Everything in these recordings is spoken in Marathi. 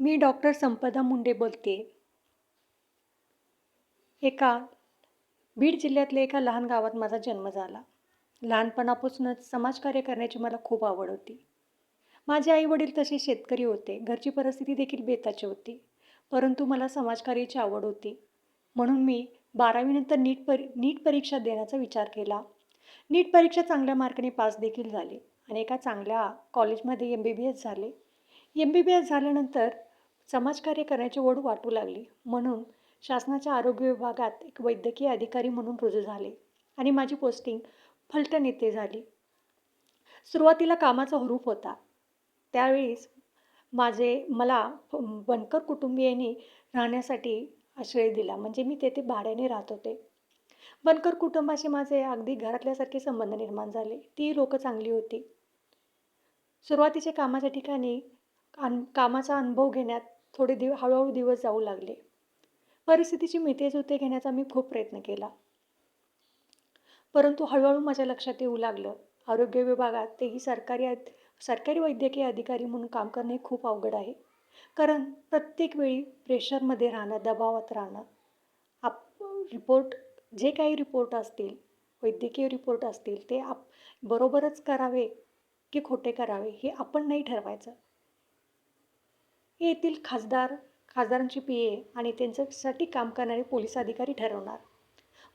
मी डॉक्टर संपदा मुंडे बोलते. एका बीड जिल्ह्यातल्या एका लहान गावात माझा जन्म झाला. लहानपणापासूनच समाजकार्य करण्याची मला खूप आवड होती. माझे आई वडील तसे शेतकरी होते. घरची परिस्थिती देखील बेताची होती. परंतु मला समाजकार्याची आवड होती. म्हणून मी बारावीनंतर नीट परी नीट परीक्षा देण्याचा विचार केला. नीट परीक्षा चांगल्या मार्काने पास देखील झाली आणि एका चांगल्या कॉलेजमध्ये एम बी बी एस झाले. एम बी बी एस झाल्यानंतर समाजकार्य करण्याची ओढ वाटू लागली. म्हणून शासनाच्या आरोग्य विभागात एक वैद्यकीय अधिकारी म्हणून रुजू झाले आणि माझी पोस्टिंग फलटण येथे झाली. सुरुवातीला कामाचा हुरूप होता. त्यावेळेस माझे मला बनकर कुटुंबियांनी राहण्यासाठी आश्रय दिला. म्हणजे मी तेथे भाड्याने राहत होते. बनकर कुटुंबाशी माझे अगदी घरातल्यासारखे संबंध निर्माण झाले. ती लोकं चांगली होती. सुरुवातीचे कामाच्या ठिकाणी अन कामाचा अनुभव घेण्यात थोडे दिव हळूहळू दिवस जाऊ लागले. परिस्थितीची मितेजुते घेण्याचा मी खूप प्रयत्न केला. परंतु हळूहळू माझ्या लक्षात येऊ लागलं. आरोग्य विभागात तेही सरकारी सरकारी वैद्यकीय अधिकारी म्हणून काम करणे हे खूप अवघड आहे. कारण प्रत्येक वेळी प्रेशरमध्ये राहणं दबावात राहणं. आप रिपोर्ट जे काही रिपोर्ट असतील वैद्यकीय रिपोर्ट असतील ते आप बरोबरच करावे की खोटे करावे हे आपण नाही ठरवायचं. हे येथील खासदार खासदारांची पी ए आणि त्यांच्यासाठी काम करणारे पोलीस अधिकारी ठरवणार.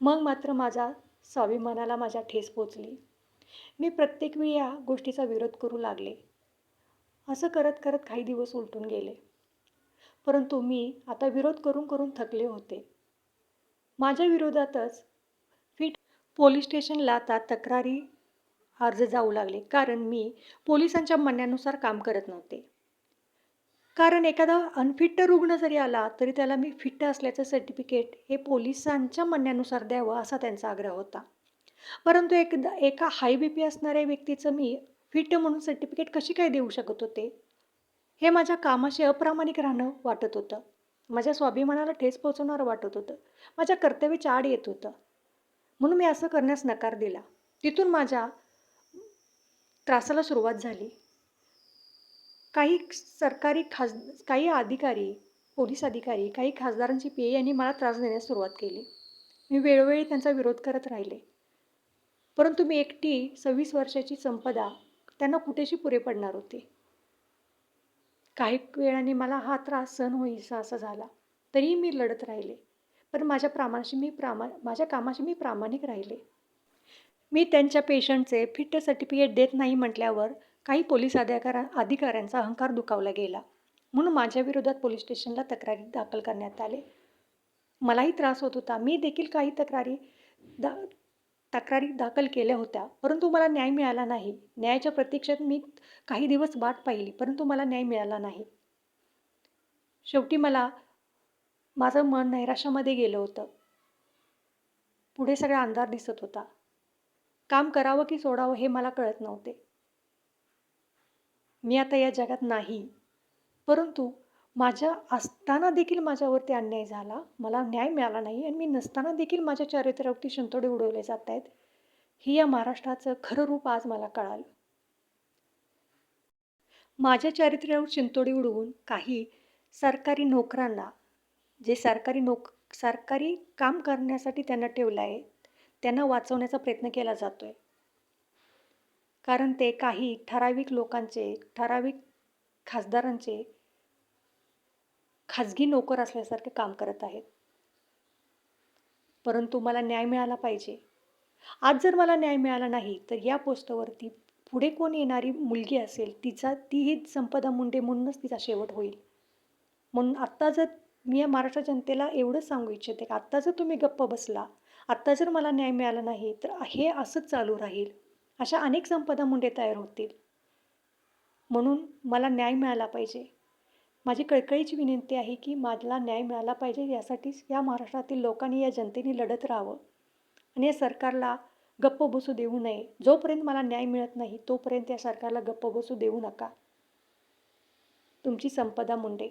मग मात्र माझा स्वाभिमानाला माझ्या ठेस पोचली मी प्रत्येक वेळी या गोष्टीचा विरोध करू लागले. असं करत करत काही दिवस उलटून गेले. परंतु मी आता विरोध करून करून थकले होते. माझ्या विरोधातच फिट पोलीस स्टेशनला आता तक्रारी अर्ज जाऊ लागले. कारण मी पोलिसांच्या म्हणण्यानुसार काम करत नव्हते. कारण एखादा अनफिट रुग्ण जरी आला तरी त्याला मी फिट असल्याचं सर्टिफिकेट हे पोलिसांच्या म्हणण्यानुसार द्यावं असा त्यांचा आग्रह होता. परंतु एकदा एका हाय बी पी असणाऱ्या व्यक्तीचं मी फिट म्हणून सर्टिफिकेट कशी काय देऊ शकत होते? हे माझ्या कामाशी अप्रामाणिक राहणं वाटत होतं. माझ्या स्वाभिमानाला ठेस पोचवणारं वाटत होतं. माझ्या कर्तव्याच्या आड येत होतं. म्हणून मी असं करण्यास नकार दिला. तिथून माझ्या त्रासाला सुरुवात झाली. काही सरकारी खास काही अधिकारी पोलीस अधिकारी काही खासदारांची पी ए यांनी मला त्रास देण्यास सुरुवात केली. मी वेळोवेळी त्यांचा विरोध करत राहिले. परंतु मी एकटी सव्वीस वर्षाची संपदा त्यांना कुठेशी पुरे पडणार होते? काही वेळाने मला हा त्रास सहन होईसा असा झाला. तरीही मी लढत राहिले. पण माझ्या प्रामाशी मी प्रामा माझ्या कामाशी मी प्रामाणिक राहिले. मी त्यांच्या पेशंटचे फिट सर्टिफिकेट देत नाही म्हटल्यावर काही पोलीस अधिकारा अधिकाऱ्यांचा अहंकार दुखावला गेला. म्हणून माझ्या विरोधात पोलीस स्टेशनला तक्रारी दाखल करण्यात आले. मलाही त्रास होत होता. मी देखील काही तक्रारी दा तक्रारी दाखल केल्या होत्या. परंतु मला न्याय मिळाला नाही. न्यायाच्या प्रतीक्षेत मी काही दिवस वाट पाहिली परंतु मला न्याय मिळाला नाही. शेवटी मला माझं मन नैराश्यामध्ये गेलं होतं. पुढे सगळा अंधार दिसत होता. काम करावं की सोडावं हे मला कळत नव्हते. मी आता या जगात नाही. परंतु माझ्या असताना देखील माझ्यावरती अन्याय झाला. मला न्याय मिळाला नाही आणि मी नसताना देखील माझ्या चारित्र्यावरती शिंतोडे उडवले जात आहेत ही या महाराष्ट्राचं खरं रूप आज मला कळालं. माझ्या चारित्र्यावर शिंतोडे उडवून काही सरकारी नोकरांना जे सरकारी नोक सरकारी काम करण्यासाठी त्यांना ठेवलं आहे त्यांना वाचवण्याचा प्रयत्न केला जातो आहे कारण ते काही ठराविक लोकांचे ठराविक खासदारांचे खाजगी नोकर असल्यासारखे काम करत आहेत. परंतु मला न्याय मिळाला पाहिजे. आज जर मला न्याय मिळाला नाही तर या पोस्टवरती पुढे कोण येणारी मुलगी असेल तिचा तीही संपदा मुंडे म्हणूनच तिचा शेवट होईल. म्हणून आत्ता जर मी या महाराष्ट्र जनतेला एवढंच सांगू इच्छिते की आत्ता जर तुम्ही गप्प बसला आत्ता जर मला न्याय मिळाला नाही तर हे असंच चालू राहील. अशा अनेक संपदा मुंडे तयार होतील. म्हणून मला न्याय मिळाला पाहिजे. माझी कळकळीची विनंती आहे की मला न्याय मिळाला पाहिजे यासाठीच या महाराष्ट्रातील लोकांनी या जनतेने लढत राहावं. आणि या सरकारला गप्प बसू देऊ नये. जोपर्यंत मला न्याय मिळत नाही तोपर्यंत या सरकारला गप्प बसू देऊ नका. तुमची संपदा मुंडे.